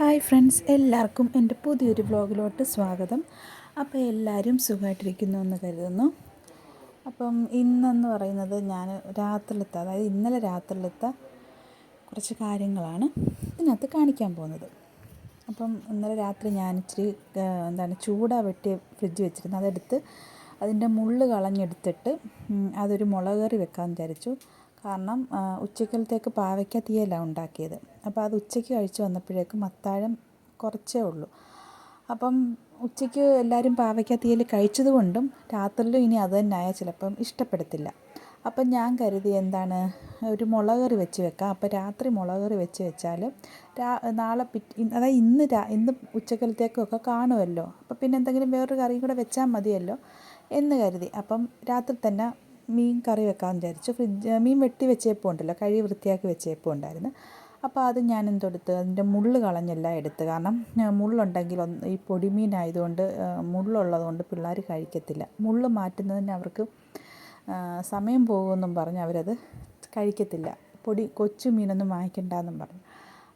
Hi friends എല്ലാവർക്കും എന്റെ പുതിയൊരു വ്ലോഗിലോട്ട് സ്വാഗതം. അപ്പോൾ എല്ലാവരും സുഖമായിട്ടിരിക്കുന്നു എന്ന് കരുതുന്നു. അപ്പം ഇന്നെന്ന് പറയുന്നത് ഞാൻ രാത്രിയിലത്തെ അതായത് ഇന്നലെ രാത്രിയിലത്തെ കുറച്ച് കാര്യങ്ങളാണ് ഇതിനകത്ത് കാണിക്കാൻ പോകുന്നത്. അപ്പം ഇന്നലെ രാത്രി ഞാൻ ഇച്ചിരി എന്താണ് ചൂടാ വെട്ടി ഫ്രിഡ്ജ് വെച്ചിരുന്നു അതെടുത്ത് അതിന്റെ മുള്ള് കളഞ്ഞെടുത്തിട്ട് അതൊരു മുളക് കറി വെക്കാൻ വിചാരിച്ചു. കാരണം ഉച്ചക്കലത്തേക്ക് പാവയ്ക്ക തീയലാണ് ഉണ്ടാക്കിയത്. അപ്പോൾ അത് ഉച്ചയ്ക്ക് കഴിച്ച് വന്നപ്പോഴേക്കും അത്താഴം കുറച്ചേ ഉള്ളൂ. അപ്പം ഉച്ചയ്ക്ക് എല്ലാവരും പാവയ്ക്ക തീയൽ കഴിച്ചത് കൊണ്ടും രാത്രിയിലും ഇനി അത് തന്നെ ആയാൽ ചിലപ്പം ഇഷ്ടപ്പെടത്തില്ല. അപ്പം ഞാൻ കരുതി എന്താണ് ഒരു മുളക് കറി വെച്ച് വെക്കാം. അപ്പോൾ രാത്രി മുളക് കറി വെച്ച് വെച്ചാൽ രാ നാളെ പിറ്റ് അതായത് ഇന്ന് രാ ഇന്ന് ഉച്ചക്കലത്തേക്കൊക്കെ കാണുമല്ലോ. അപ്പോൾ പിന്നെ എന്തെങ്കിലും വേറൊരു കറിയും കൂടെ വെച്ചാൽ മതിയല്ലോ എന്ന് കരുതി. അപ്പം രാത്രി തന്നെ മീൻ കറി വെക്കാമെന്ന് വിചാരിച്ചു. ഫ്രിഡ്ജ് മീൻ വെട്ടി വെച്ചേപ്പോൾ ഉണ്ടല്ലോ കഴുകി വൃത്തിയാക്കി വെച്ചേപ്പോൾ ഉണ്ടായിരുന്നു. അപ്പോൾ അത് ഞാൻ എന്തെടുത്ത് അതിന്റെ മുള്ള് കളഞ്ഞെല്ലാം എടുത്ത്. കാരണം മുള്ളുണ്ടെങ്കിൽ ഈ പൊടിമീനായതുകൊണ്ട് മുള്ളുള്ളതുകൊണ്ട് പിള്ളേർ കഴിക്കത്തില്ല. മുള്ള് മാറ്റുന്നതിന് അവർക്ക് സമയം പോകുമെന്നും പറഞ്ഞ് അവരത് കഴിക്കത്തില്ല. പൊടി കൊച്ചു മീനൊന്നും വാങ്ങിക്കണ്ടെന്നും പറഞ്ഞു.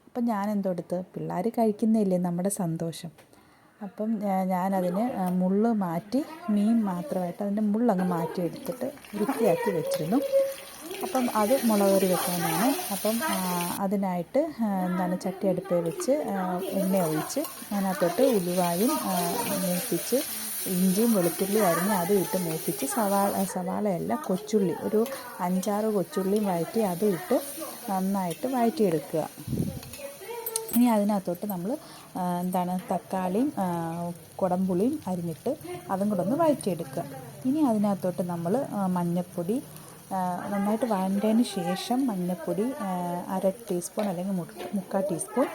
അപ്പം ഞാൻ എന്തെടുത്ത് പിള്ളേർ കഴിക്കുന്നില്ലേ നമ്മുടെ സന്തോഷം. അപ്പം ഞാനതിന് മുള്ള് മാറ്റി മീൻ മാത്രമായിട്ട് അതിന്റെ മുള്ളങ്ങ് മാറ്റി എടുത്തിട്ട് വൃത്തിയാക്കി വെച്ചിരുന്നു. അപ്പം അത് മുളക് കറി വെക്കാനാണ്. അപ്പം അതിനായിട്ട് എന്താണ് ചട്ടി അടുപ്പേ വെച്ച് എണ്ണ ഒഴിച്ച് അതിനകത്തോട്ട് ഉലുവായും മൂപ്പിച്ച് ഇഞ്ചിയും വെളുത്തുള്ളിയും അരിഞ്ഞ് അതും ഇട്ട് മൂപ്പിച്ച് സവാള സവാളയല്ല കൊച്ചുള്ളി ഒരു അഞ്ചാറ് കൊച്ചുള്ളിയും വഴറ്റി അതും ഇട്ട് നന്നായിട്ട് വഴറ്റിയെടുക്കുക. ഇനി അതിനകത്തോട്ട് നമ്മൾ എന്താണ് തക്കാളിയും കുടംപുളിയും അരിഞ്ഞിട്ട് അതും കൂടെ ഒന്ന് വഴറ്റിയെടുക്കുക. ഇനി അതിനകത്തോട്ട് നമ്മൾ മഞ്ഞൾപ്പൊടി നന്നായിട്ട് വഴണ്ടതിന് ശേഷം മഞ്ഞൾപ്പൊടി അര ടീസ്പൂൺ അല്ലെങ്കിൽ മുക്ക മുക്കാൽ ടീസ്പൂൺ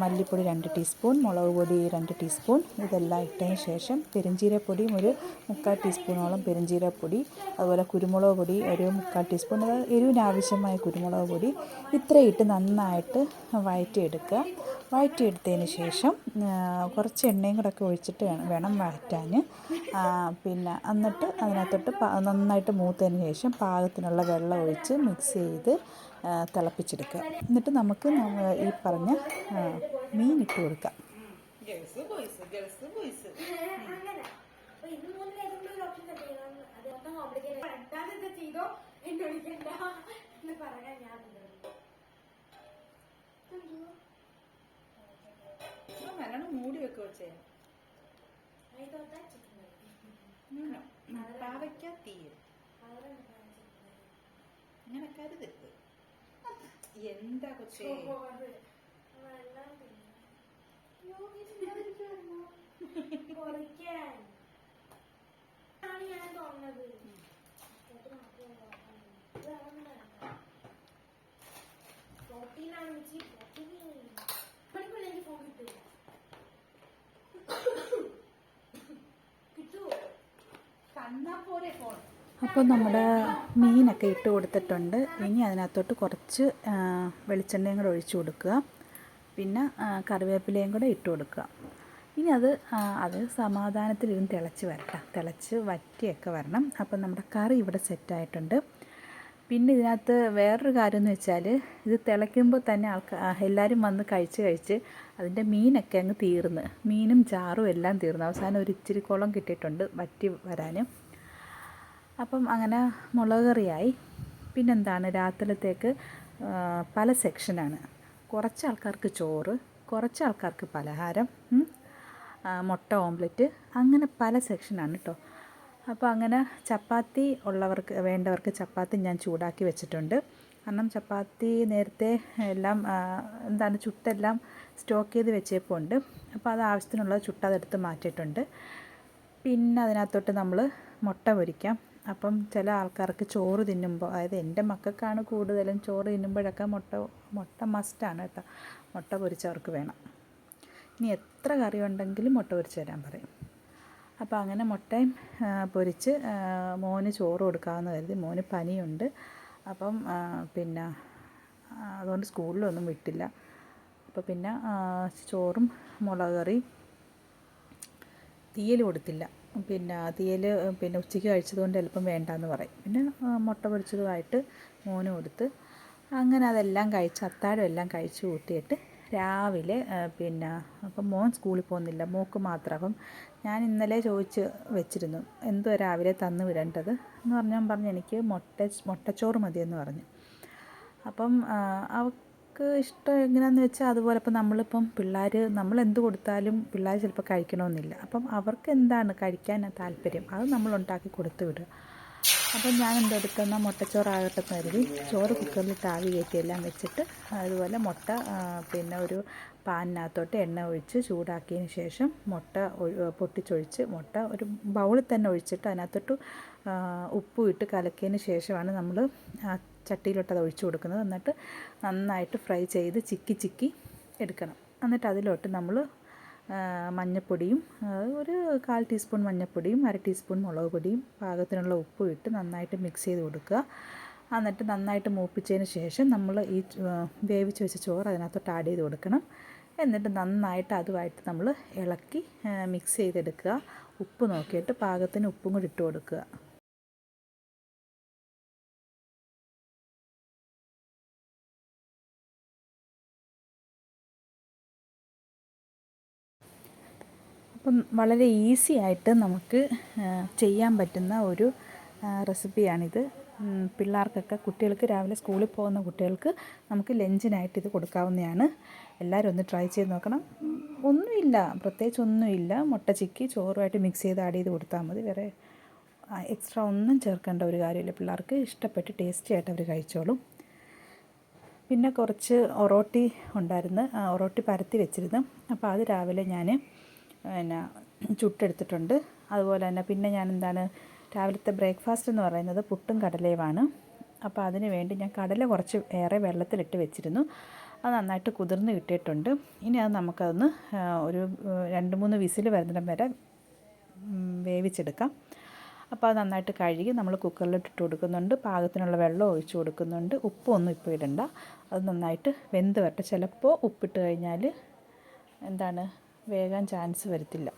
മല്ലിപ്പൊടി രണ്ട് ടീസ്പൂൺ മുളക് പൊടി രണ്ട് ടീസ്പൂൺ ഇതെല്ലാം ഇട്ടതിന് ശേഷം പെരിഞ്ചീരപ്പൊടിയും ഒരു മുക്കാൽ ടീസ്പൂണോളം പെരിഞ്ചീരപ്പൊടി അതുപോലെ കുരുമുളക് പൊടി ഒരു മുക്കാൽ ടീസ്പൂൺ എരിവിനാവശ്യമായ കുരുമുളക് പൊടി ഇത്രയും ഇട്ട് നന്നായിട്ട് വഴറ്റിയെടുക്കുക. വഴറ്റിയെടുത്തതിന് ശേഷം കുറച്ച് എണ്ണയും കൂടെ ഒക്കെ ഒഴിച്ചിട്ട് വേണം വഴറ്റാൻ. പിന്നെ എന്നിട്ട് അതിനകത്തോട്ട് നന്നായിട്ട് മൂത്തതിന് ശേഷം പാകത്തിനുള്ള വെള്ളം ഒഴിച്ച് മിക്സ് ചെയ്ത് തിളപ്പിച്ചെടുക്കുക എന്നിട്ട് നമുക്ക് ഈ പറഞ്ഞ മീൻ ഇട്ട് കൊടുക്കാം. നല്ലോണം മൂടി വെക്കുക വെച്ചേ. പാവയ്ക്ക തീയൽ അങ്ങനെ കരുതരുത് എന്താ കൊച്ചേ? ഞാൻ തോന്നുന്നത്. പ്രോട്ടീനാണ് വെച്ച് പ്രോട്ടീൻ മണിക്കൂർ എനിക്ക് ഫോൺ കിട്ടില്ല കിട്ടുമോ അപ്പോൾ നമ്മുടെ മീനൊക്കെ ഇട്ട് കൊടുത്തിട്ടുണ്ട്. ഇനി അതിനകത്തോട്ട് കുറച്ച് വെളിച്ചെണ്ണയും കൂടെ ഒഴിച്ചു കൊടുക്കുക. പിന്നെ കറിവേപ്പിലയും കൂടെ ഇട്ട് കൊടുക്കുക. ഇനി അത് അത് സമാധാനത്തിലിരുന്ന് തിളച്ച് വരട്ടെ. തിളച്ച് വറ്റിയൊക്കെ വരണം. അപ്പം നമ്മുടെ കറി ഇവിടെ സെറ്റായിട്ടുണ്ട്. പിന്നെ ഇതിനകത്ത് വേറൊരു കാര്യം എന്ന് വെച്ചാൽ ഇത് തിളയ്ക്കുമ്പോൾ തന്നെ ആൾക്കാർ എല്ലാവരും വന്ന് കഴിച്ച് കഴിച്ച് അതിന്റെ മീനൊക്കെ അങ്ങ് തീർന്ന്. മീനും ചാറും എല്ലാം തീർന്നു. അവസാനം ഒരു ഇച്ചിരി കുളം കിട്ടിയിട്ടുണ്ട് വറ്റി വരാൻ. അപ്പം അങ്ങനെ മുളക് കറിയായി. പിന്നെന്താണ് രാത്രിയിലത്തേക്ക് പല സെക്ഷനാണ്. കുറച്ച് ആൾക്കാർക്ക് ചോറ് കുറച്ച് ആൾക്കാർക്ക് പലഹാരം മുട്ട ഓംലെറ്റ് അങ്ങനെ പല സെക്ഷനാണ് കേട്ടോ അപ്പോൾ അങ്ങനെ ചപ്പാത്തി ഉള്ളവർക്ക് വേണ്ടവർക്ക് ചപ്പാത്തി ഞാൻ ചൂടാക്കി വെച്ചിട്ടുണ്ട്. കാരണം ചപ്പാത്തി നേരത്തെ എല്ലാം എന്താണ് ചുട്ടെല്ലാം സ്റ്റോക്ക് ചെയ്ത് വെച്ചേപ്പോൾ ഉണ്ട്. അപ്പോൾ അത് ചുട്ട ചുട്ടതെടുത്ത് മാറ്റിയിട്ടുണ്ട്. പിന്നെ അതിനകത്തോട്ട് നമ്മൾ മുട്ട പൊരിക്കാം. അപ്പം ചില ആൾക്കാർക്ക് ചോറ് തിന്നുമ്പോൾ അതായത് എന്റെ മക്കൾക്കാണ് കൂടുതലും ചോറ് തിന്നുമ്പോഴൊക്കെ മുട്ട മുട്ട മസ്റ്റാണ് കേട്ടോ. മുട്ട പൊരിച്ചവർക്ക് വേണം. ഇനി എത്ര കറി ഉണ്ടെങ്കിലും മുട്ട പൊരിച്ച് തരാൻ പറയും. അപ്പോൾ അങ്ങനെ മുട്ടയും പൊരിച്ച് മോന് ചോറ് കൊടുക്കാമെന്ന് കരുതി മോന് പനിയുണ്ട്. അപ്പം പിന്നെ അതുകൊണ്ട് സ്കൂളിലൊന്നും വിട്ടില്ല. അപ്പോൾ പിന്നെ ചോറും മുളക് കറി തീയൽ കൊടുത്തില്ല. പിന്നെ തീയൽ പിന്നെ ഉച്ചയ്ക്ക് കഴിച്ചതുകൊണ്ട് എളുപ്പം വേണ്ടാന്ന് പറയും. പിന്നെ മുട്ട പൊരിച്ചതുമായിട്ട് മോന് കൊടുത്ത് അങ്ങനെ അതെല്ലാം കഴിച്ച് അത്താഴം എല്ലാം കഴിച്ച് കൂട്ടിയിട്ട് രാവിലെ പിന്നെ അപ്പം മോൻ സ്കൂളിൽ പോകുന്നില്ല. മോക്ക് മാത്രം. അപ്പം ഞാൻ ഇന്നലെ ചോദിച്ച് വെച്ചിരുന്നു എന്തോ രാവിലെ തന്നു വിടേണ്ടത്? എന്ന് പറഞ്ഞാൽ പറഞ്ഞു എനിക്ക് മുട്ട മുട്ടച്ചോറ് മതിയെന്ന് പറഞ്ഞു. അപ്പം ആ, അവൾക്ക് ഇഷ്ടം എങ്ങനെയാണെന്ന് വെച്ചാൽ അതുപോലെ ഇപ്പം നമ്മളിപ്പം പിള്ളേർ നമ്മൾ എന്ത് കൊടുത്താലും പിള്ളേർ ചിലപ്പോൾ കഴിക്കണമെന്നില്ല അപ്പം അവർക്ക് എന്താണ് കഴിക്കാൻ താല്പര്യം? അത് നമ്മൾ ഉണ്ടാക്കി കൊടുത്തു വിടുക. അപ്പം ഞാൻ എന്തെടുക്കുന്ന മുട്ടച്ചോറാകട്ടെ കരുതി ചോറ് കുക്കറിൽ താവി കയറ്റി എല്ലാം വെച്ചിട്ട് അതുപോലെ മുട്ട പിന്നെ ഒരു പാനിനകത്തോട്ട് എണ്ണ ഒഴിച്ച് ചൂടാക്കിയതിന് ശേഷം മുട്ട പൊട്ടിച്ചൊഴിച്ച് മുട്ട ഒരു ബൗളിൽ തന്നെ ഒഴിച്ചിട്ട് അതിനകത്തോട്ട് ഉപ്പും ഇട്ട് കലക്കിയതിന് ശേഷമാണ് നമ്മൾ ചട്ടിയിലോട്ട് അത് ഒഴിച്ചു കൊടുക്കുന്നത്. എന്നിട്ട് നന്നായിട്ട് ഫ്രൈ ചെയ്ത് ചിക്കി ചിക്കി എടുക്കണം. എന്നിട്ട് അതിലോട്ട് നമ്മൾ മഞ്ഞൾപ്പൊടിയും ഒരു കാൽ ടീസ്പൂൺ മഞ്ഞൾപ്പൊടിയും അര ടീസ്പൂൺ മുളക് പൊടിയും പാകത്തിനുള്ള ഉപ്പും ഇട്ട് നന്നായിട്ട് മിക്സ് ചെയ്ത് കൊടുക്കുക. എന്നിട്ട് നന്നായിട്ട് മൂപ്പിച്ചതിന് ശേഷം നമ്മൾ ഈ വേവിച്ച് വെച്ച ചോറ് അതിനകത്തോട്ട് ആഡ് ചെയ്ത് കൊടുക്കണം. എന്നിട്ട് നന്നായിട്ട് അതുമായിട്ട് നമ്മൾ ഇളക്കി മിക്സ് ചെയ്തെടുക്കുക. ഉപ്പ് നോക്കിയിട്ട് പാകത്തിന് ഉപ്പും കൂടി ഇട്ട് കൊടുക്കുക. അപ്പം വളരെ ഈസി ആയിട്ട് നമുക്ക് ചെയ്യാൻ പറ്റുന്ന ഒരു റെസിപ്പിയാണിത്. പിള്ളേർക്കൊക്കെ കുട്ടികൾക്ക് രാവിലെ സ്കൂളിൽ പോകുന്ന കുട്ടികൾക്ക് നമുക്ക് ലഞ്ചിനായിട്ട് ഇത് കൊടുക്കാവുന്നതാണ്. എല്ലാവരും ഒന്ന് ട്രൈ ചെയ്ത് നോക്കണം. ഒന്നുമില്ല പ്രത്യേകിച്ച് ഒന്നുമില്ല. മുട്ട ചിക്കി ചോറുമായിട്ട് മിക്സ് ചെയ്ത് ആഡ് ചെയ്ത് കൊടുത്താൽ മതി. വേറെ എക്സ്ട്രാ ഒന്നും ചേർക്കേണ്ട ഒരു കാര്യമില്ല. പിള്ളേർക്ക് ഇഷ്ടപ്പെട്ട് ടേസ്റ്റി ആയിട്ട് അവർ കഴിച്ചോളും. പിന്നെ കുറച്ച് ഒറോട്ടി ഉണ്ടായിരുന്നു. ഒറോട്ടി പരത്തി വെച്ചിരുന്നു. അപ്പോൾ അത് രാവിലെ ഞാൻ പിന്നെ ചുട്ടെടുത്തിട്ടുണ്ട്. അതുപോലെ തന്നെ പിന്നെ ഞാൻ എന്താണ് രാവിലത്തെ ബ്രേക്ക്ഫാസ്റ്റ് എന്ന് പറയുന്നത് പുട്ടും കടലയുമാണ്. അപ്പോൾ അതിന് വേണ്ടി ഞാൻ കടല കുറച്ച് ഏറെ വെള്ളത്തിലിട്ട് വെച്ചിരുന്നു. അത് നന്നായിട്ട് കുതിർന്ന് കിട്ടിയിട്ടുണ്ട്. ഇനി അത് നമുക്കതൊന്ന് ഒരു രണ്ട് മൂന്ന് വിസിൽ വരുന്നിടം വരെ വേവിച്ചെടുക്കാം. അപ്പോൾ അത് നന്നായിട്ട് കഴുകി നമ്മൾ കുക്കറിൽ ഇട്ട് കൊടുക്കുന്നുണ്ട്. പാകത്തിനുള്ള വെള്ളം ഒഴിച്ചു കൊടുക്കുന്നുണ്ട്. ഉപ്പൊന്നും ഇപ്പോൾ ഇടണ്ട. അത് നന്നായിട്ട് വെന്ത് വരട്ടെ. ചിലപ്പോൾ ഉപ്പിട്ട് കഴിഞ്ഞാൽ എന്താണ് വേകാൻ ചാൻസ് വരത്തില്ല.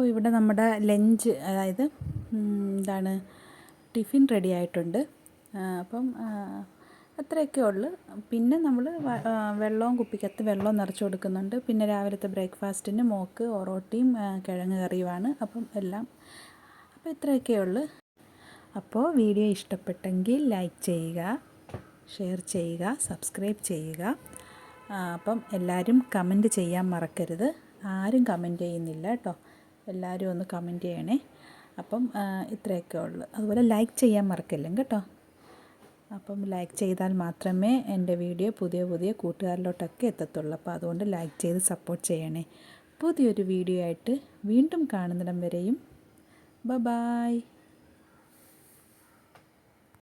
അപ്പോൾ ഇവിടെ നമ്മുടെ ലഞ്ച് അതായത് എന്താണ് ടിഫിൻ റെഡി ആയിട്ടുണ്ട്. അപ്പം അത്രയൊക്കെ ഉള്ളു. പിന്നെ നമ്മൾ വെള്ളവും കുപ്പിക്കകത്ത് വെള്ളവും നിറച്ച് കൊടുക്കുന്നുണ്ട്. പിന്നെ രാവിലത്തെ ബ്രേക്ക്ഫാസ്റ്റിന് മോക്ക് ഒറോട്ടിയും കിഴങ്ങ് കറിയുമാണ്. അപ്പം എല്ലാം അപ്പോൾ ഇത്രയൊക്കെ ഉള്ളു. അപ്പോൾ വീഡിയോ ഇഷ്ടപ്പെട്ടെങ്കിൽ ലൈക്ക് ചെയ്യുക ഷെയർ ചെയ്യുക സബ്സ്ക്രൈബ് ചെയ്യുക. അപ്പം എല്ലാവരും കമന്റ് ചെയ്യാൻ മറക്കരുത്. ആരും കമന്റ് ചെയ്യുന്നില്ല കേട്ടോ. എല്ലാവരും ഒന്ന് കമന്റ് ചെയ്യണേ. അപ്പം ഇത്രയൊക്കെ ഉള്ളു. അതുപോലെ ലൈക്ക് ചെയ്യാൻ മറക്കല്ലേ കേട്ടോ. അപ്പം ലൈക്ക് ചെയ്താൽ മാത്രമേ എന്റെ വീഡിയോ പുതിയ പുതിയ കൂട്ടുകാരിലോട്ടൊക്കെ എത്തത്തുള്ളൂ. അപ്പോൾ അതുകൊണ്ട് ലൈക്ക് ചെയ്ത് സപ്പോർട്ട് ചെയ്യണേ. പുതിയൊരു വീഡിയോ ആയിട്ട് വീണ്ടും കാണുന്നിടം വരെയും. ബ ബായ്